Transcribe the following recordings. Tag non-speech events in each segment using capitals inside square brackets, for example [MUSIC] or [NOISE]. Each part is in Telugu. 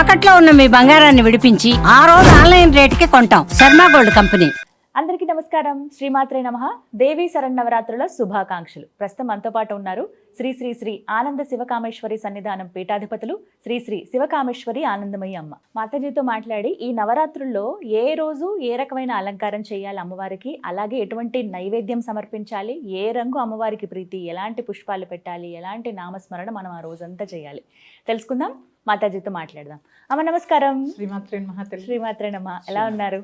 తాకట్లో ఉన్న మీ బంగారాన్ని విడిపించి ఆ రోజు ఆన్లైన్ రేటుకి కొంటాం. Sharma gold company. అందరికీ నమస్కారం. శ్రీమాత్రే నమ. దేవీ శరన్నవరాత్రుల శుభాకాంక్షలు. ప్రస్తుతం మనతో పాటు ఉన్నారు శ్రీ శ్రీ శ్రీ ఆనంద శివకామేశ్వరి సన్నిధానం పీఠాధిపతులు శ్రీ శ్రీ శివకామేశ్వరి ఆనందమయ్య అమ్మ. మాతాజీతో మాట్లాడి ఈ నవరాత్రుల్లో ఏ రోజు ఏ రకమైన అలంకారం చేయాలి అమ్మవారికి? అలాగే ఎటువంటి నైవేద్యం సమర్పించాలి? ఏ రంగు అమ్మవారికి ప్రీతి? ఎలాంటి పుష్పాలు పెట్టాలి? ఎలాంటి నామస్మరణ మనం ఆ రోజంతా చేయాలి? తెలుసుకుందాం. మాతాజీతో మాట్లాడదాం. అమ్మ నమస్కారం. శ్రీమాత్రే మహాతల్లి శ్రీమాత్రేనమ్మ ఎలా ఉన్నారు?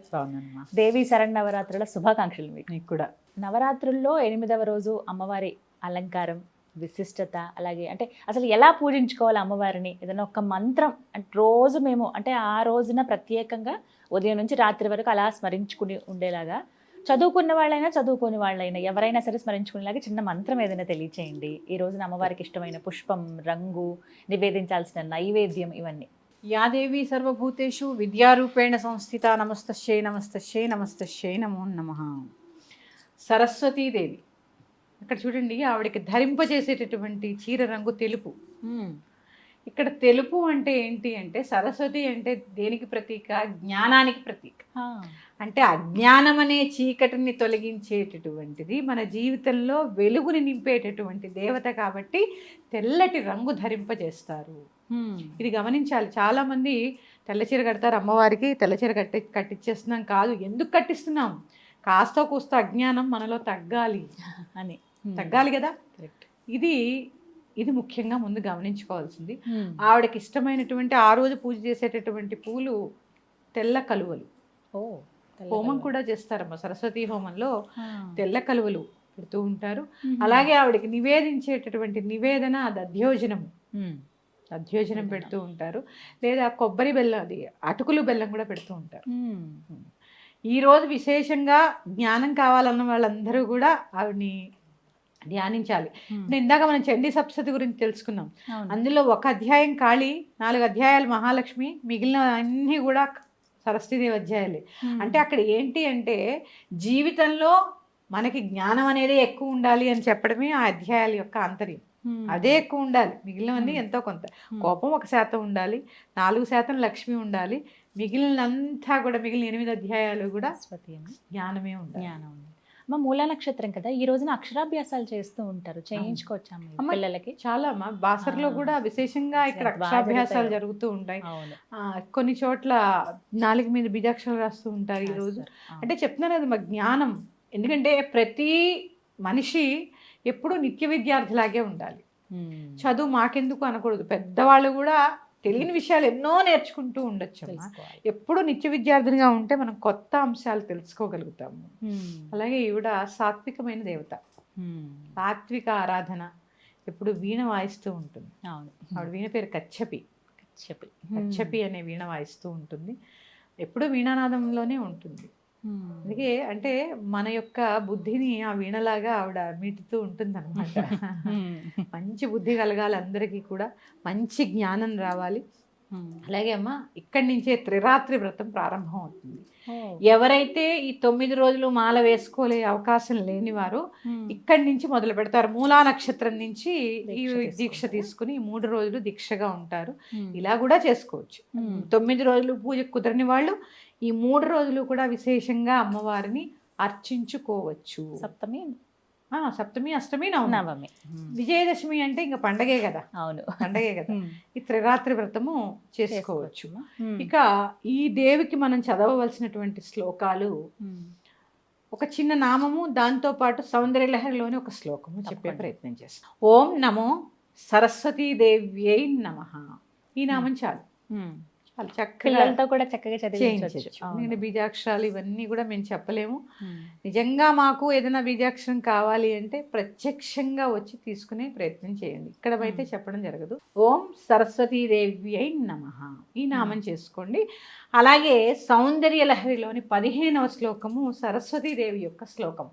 దేవి శరణవరాత్రుల శుభాకాంక్షలు మీకు. కూడా. నవరాత్రుల్లో ఎనిమిదవ రోజు అమ్మవారి అలంకారం విశిష్టత అలాగే అంటే అసలు ఎలా పూజించుకోవాలి అమ్మవారిని? ఏదైనా ఒక మంత్రం అంటే రోజు మేము అంటే ఆ రోజున ప్రత్యేకంగా ఉదయం నుంచి రాత్రి వరకు అలా స్మరించుకుని ఉండేలాగా చదువుకున్న వాళ్ళైనా చదువుకోని వాళ్ళైనా ఎవరైనా సరే స్మరించుకునేలాగా చిన్న మంత్రం ఏదైనా తెలియచేయండి. ఈ రోజున అమ్మవారికి ఇష్టమైన పుష్పం రంగు నివేదించాల్సిన నైవేద్యం ఇవన్నీ. యాదేవి సర్వభూతేషు విద్యారూపేణ సంస్థిత నమస్తశ్యై నమస్తశ్యై నమస్తశ్యై నమో నమ. సరస్వతీదేవి ఇక్కడ చూడండి ఆవిడకి ధరింపజేసేటటువంటి చీర రంగు తెలుపు. ఇక్కడ తెలుపు అంటే ఏంటి అంటే సరస్వతి అంటే దేనికి ప్రతీక? జ్ఞానానికి ప్రతీక. అంటే అజ్ఞానం అనే చీకటిని తొలగించేటటువంటిది మన జీవితంలో వెలుగుని నింపేటటువంటి దేవత కాబట్టి తెల్లటి రంగు ధరింపజేస్తారు. ఇది గమనించాలి. చాలా మంది తెల్ల చీర కడతారు అమ్మవారికి తెల్ల చీర కట్టి కట్టించేస్తున్నాం కాదు. ఎందుకు కట్టిస్తున్నాం? కాస్త కూస్త అజ్ఞానం మనలో తగ్గాలి. [LAUGHS] అని. తగ్గాలి కదా? Correct. ఇది ఇది ముఖ్యంగా ముందు గమనించుకోవాల్సింది. ఆవిడకి ఇష్టమైనటువంటి ఆ రోజు పూజ చేసేటటువంటి పూలు తెల్ల కలువలు. ఓ హోమం కూడా చేస్తారమ్మ. సరస్వతి హోమంలో తెల్ల కలువలు పెడుతూ ఉంటారు. అలాగే ఆవిడకి నివేదించేటటువంటి నివేదన దధ్యోజనం. దధ్యోజనం పెడుతూ ఉంటారు. లేదా కొబ్బరి బెల్లం అది అటుకులు బెల్లం కూడా పెడుతూ ఉంటారు. ఈ రోజు విశేషంగా జ్ఞానం కావాలన్న వాళ్ళందరూ కూడా ఆవిడని ధ్యానించాలి. ఇప్పుడు ఇందాక మనం చండీ సప్తతి గురించి తెలుసుకున్నాం. అందులో ఒక అధ్యాయం కాళీ నాలుగు అధ్యాయాలు మహాలక్ష్మి మిగిలిన అన్నీ కూడా సరస్వతీదేవి అధ్యాయాలే. అంటే అక్కడ ఏంటి అంటే జీవితంలో మనకి జ్ఞానం అనేది ఎక్కువ ఉండాలి అని చెప్పడమే ఆ అధ్యాయాల యొక్క ఆంతర్యం. అదే ఎక్కువ ఉండాలి. మిగిలినవన్నీ ఎంతో కొంత. కోపం ఒక శాతం ఉండాలి. నాలుగు శాతం లక్ష్మి ఉండాలి. మిగిలినంతా కూడా మిగిలిన ఎనిమిది అధ్యాయాలు కూడా జ్ఞానమే ఉండాలి. జ్ఞానం. అమ్మ మూలా నక్షత్రం కదా ఈ రోజున అక్షరాభ్యాసాలు చేస్తూ ఉంటారు చేయించుకోవచ్చా పిల్లలకి. చాలా అమ్మా బాసర్లో. కూడా విశేషంగా ఇక్కడ అక్షరాభ్యాసాలు. జరుగుతూ ఉంటాయి. కొన్ని చోట్ల నాలుగు మీద బీజాక్షరాలు రాస్తూ ఉంటారు ఈ రోజు. అంటే చెప్తున్నాను కదా మా జ్ఞానం. ఎందుకంటే ప్రతి మనిషి ఎప్పుడూ నిత్య విద్యార్థిలాగే ఉండాలి. చదువు మాకెందుకు అనకూడదు. పెద్దవాళ్ళు కూడా తెలియని విషయాలు ఎన్నో నేర్చుకుంటూ ఉండొచ్చు అమ్మా. ఎప్పుడు నిత్య విద్యార్థినిగా ఉంటే మనం కొత్త అంశాలు తెలుసుకోగలుగుతాము. అలాగే ఈవిడ సాత్వికమైన దేవత. సాత్విక ఆరాధన ఎప్పుడు వీణ వాయిస్తూ ఉంటుంది. అవును. ఆవిడ వీణ పేరు కచ్చపి. చెప్పి కచ్చపి అనే వీణ వాయిస్తూ ఉంటుంది. ఎప్పుడు వీణానాదంలోనే ఉంటుంది. అందుకే అంటే మన యొక్క బుద్ధిని ఆ వీణలాగా ఆవిడ మీటుతూ ఉంటుంది అనమాట [LAUGHS] మంచి బుద్ధి కలగాలి అందరికీ కూడా. మంచి జ్ఞానం రావాలి. అలాగే అమ్మ ఇక్కడి నుంచే త్రిరాత్రి వ్రతం ప్రారంభం అవుతుంది ఎవరైతే ఈ తొమ్మిది రోజులు మాల వేసుకోలే అవకాశం లేని వారు ఇక్కడి నుంచి మొదలు పెడతారు. మూలా నక్షత్రం నుంచి ఈ దీక్ష. తీసుకుని మూడు రోజులు దీక్షగా ఉంటారు. ఇలా కూడా చేసుకోవచ్చు. తొమ్మిది రోజులు పూజ కుదరని వాళ్ళు ఈ మూడు రోజులు కూడా విశేషంగా అమ్మవారిని అర్చించుకోవచ్చు. సప్తమి సప్తమి అష్టమి నవమి. విజయదశమి అంటే ఇంకా పండగే కదా. అవును. పండగే కదా. ఈ త్రిరాత్రి వ్రతము చేసుకోవచ్చు. ఇక ఈ దేవికి మనం చదవవలసినటువంటి శ్లోకాలు ఒక చిన్న నామము దాంతో పాటు సౌందర్యలహరిలోని ఒక శ్లోకము చెప్పే. ప్రయత్నం చేస్తాం. ఓం నమో సరస్వతీదేవ్యై నమ. ఈ నామం చాలు. పిల్లలతో కూడా చక్కగా చదివించవచ్చు. ఎందుకంటే బీజాక్షరాలు ఇవన్నీ కూడా మేము చెప్పలేము. నిజంగా మాకు ఏదైనా బీజాక్షరం కావాలి అంటే ప్రత్యక్షంగా వచ్చి తీసుకునే ప్రయత్నం చేయండి. ఇక్కడ అయితే. చెప్పడం జరగదు. ఓం సరస్వతీదేవి అయి నమ. ఈ నామం చేసుకోండి. అలాగే సౌందర్య లహరిలోని పదిహేనవ శ్లోకము సరస్వతీదేవి యొక్క శ్లోకం.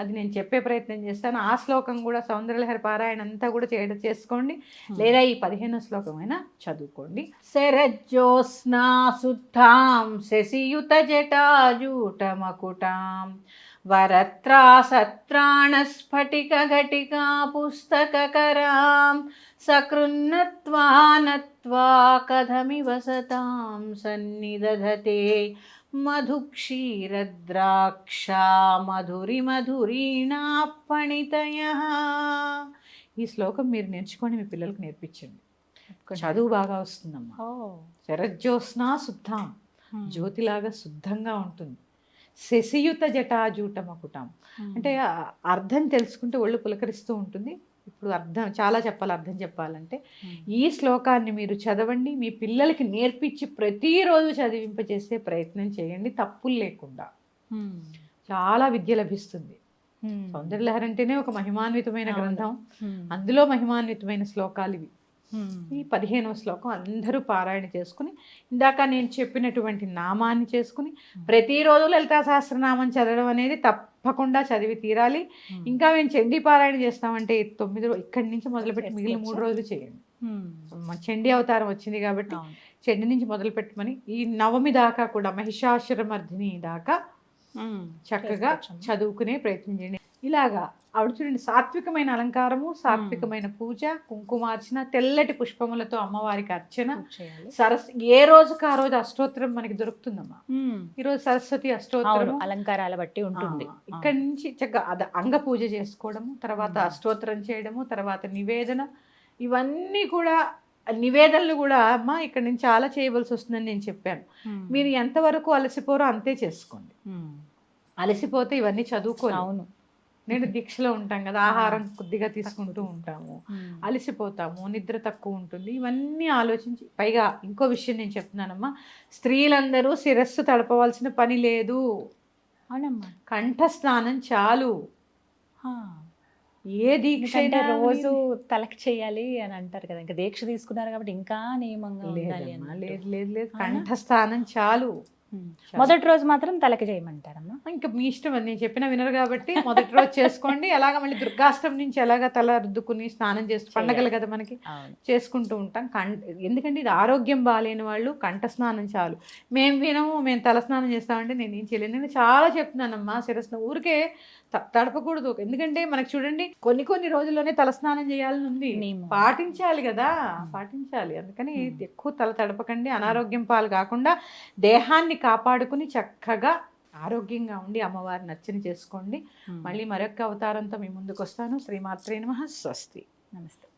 అది నేను చెప్పే ప్రయత్నం చేస్తాను. ఆ శ్లోకం కూడా సౌందర్యలహరి పారాయణ అంతా కూడా చేయడం చేసుకోండి. లేదా ఈ పదిహేను శ్లోకం అయినా చదువుకోండి. శరజ్యోత్స్నా శుద్ధాం శశియుత జటాజూటమకుటాం. వరత్రా ఘటికా పుస్తకరాం సకృన్నత్వా నత్వా కథమివ సతాం సన్నిదధతే. మధుక్షీరద్రాక్షా మధురి మధురీణా పణితయ ఈ శ్లోకం మీరు నేర్చుకొని మీ పిల్లలకు నేర్పించండి. చదువు బాగా వస్తుందమ్మా. శరజ్యోత్స్నా శుద్ధాం. జ్యోతిలాగా శుద్ధంగా ఉంటుంది. శశియుత జటాజూటమకుటం. అంటే అర్థం తెలుసుకుంటే ఒళ్ళు పులకరిస్తూ ఉంటుంది. ఇప్పుడు అర్థం చాలా చెప్పాలి అర్థం చెప్పాలంటే ఈ శ్లోకాన్ని మీరు చదవండి మీ పిల్లలకి నేర్పించి ప్రతిరోజు చదివింపజేసే ప్రయత్నం చేయండి తప్పులు లేకుండా. చాలా విద్య లభిస్తుంది. సౌందర్యలహరి అంటేనే ఒక మహిమాన్వితమైన. గ్రంథం. అందులో మహిమాన్వితమైన శ్లోకాలు ఇవి. ఈ పదిహేనవ శ్లోకం అందరూ పారాయణ చేసుకుని ఇందాక నేను చెప్పినటువంటి నామాన్ని చేసుకుని ప్రతిరోజు లలితా సహస్రనామం చదవడం అనేది తప్పకుండా చదివి తీరాలి. ఇంకా మేము చండీ పారాయణ చేస్తామంటే తొమ్మిది రో- ఇక్కడి నుంచి మొదలుపెట్టి మిగిలిన మూడు? రోజులు చేయండి. చండీ అవతారం వచ్చింది కాబట్టి చండీ నుంచి మొదలు పెట్టమని ఈ నవమి దాకా కూడా మహిషాసురమర్ధిని దాకా చక్కగా. చదువుకునే ప్రయత్నం చేయండి. ఇలాగా ఆవిడ చూడండి సాత్వికమైన అలంకారము సాత్వికమైన పూజ కుంకుమార్చన తెల్లటి పుష్పములతో అమ్మవారికి అర్చన. సరస్ ఏ రోజుకి ఆ రోజు అష్టోత్తరం మనకి దొరుకుతుందమ్మా? ఈ రోజు సరస్వతి అష్టోత్తరం అలంకారాల బట్టి ఉంటుంది. ఇక్కడి నుంచి చక్కగా అద అంగ పూజ చేసుకోవడము తర్వాత. అష్టోత్తరం చేయడము తర్వాత నివేదన. ఇవన్నీ కూడా నివేదనలు కూడా అమ్మా ఇక్కడ నుంచి చాలా చేయవలసి వస్తుందని నేను చెప్పాను. మీరు ఎంతవరకు అలసిపోరో అంతే చేసుకోండి. అలసిపోతే ఇవన్నీ చదువుకోవాలి అవును. నేను దీక్షలో ఉంటాం కదా ఆహారం కొద్దిగా తీసుకుంటూ ఉంటాము అలసిపోతాము నిద్ర తక్కువ ఉంటుంది ఇవన్నీ ఆలోచించి పైగా ఇంకో విషయం నేను చెప్తున్నానమ్మా స్త్రీలందరూ శిరస్సు తడపవలసిన పని లేదు అవునమ్మా కంఠ స్నానం చాలు. ఏ దీక్ష అయినా రోజు తలకి చేయాలి అని అంటారు కదా ఇంకా దీక్ష తీసుకున్నారు కాబట్టి ఇంకా నియమంగా. లేదు లేదు లేదు అవునా? కంఠ స్నానం చాలు. మొదటి రోజు మాత్రం తలకి చేయమంటారమ్మా. ఇంకా మీ ఇష్టం అది. నేను చెప్పిన వినరు కాబట్టి మొదటి రోజు చేసుకోండి. ఎలాగ మళ్ళీ దుర్గాష్టమి నుంచి ఎలాగ తల రుద్దుకుని స్నానం చేస్తూ పండగలు కదా మనకి చేసుకుంటూ ఉంటాం. కం ఎందుకంటే ఇది ఆరోగ్యం బాగాలేని వాళ్ళు కంఠ స్నానం చాలు. మేము వినము మేము తల స్నానం చేస్తామంటే నేను ఏం చేయలేను. నేను చాలా చెప్తున్నానమ్మా శిరస్సు ఊరికే తడపకూడదు. ఎందుకంటే మనకు చూడండి కొన్ని కొన్ని రోజుల్లోనే తల స్నానం చేయాలని ఉంది. పాటించాలి కదా. పాటించాలి. అందుకని ఎక్కువ తల తడపకండి. అనారోగ్యం పాలు కాకుండా దేహాన్ని కాపాడుకుని చక్కగా ఆరోగ్యంగా ఉండి అమ్మవారిని నచ్చని చేసుకోండి. మళ్ళీ మరొక అవతారంతో మీ ముందుకు వస్తాను శ్రీమాత్రే నమ. స్వస్తి. నమస్తే.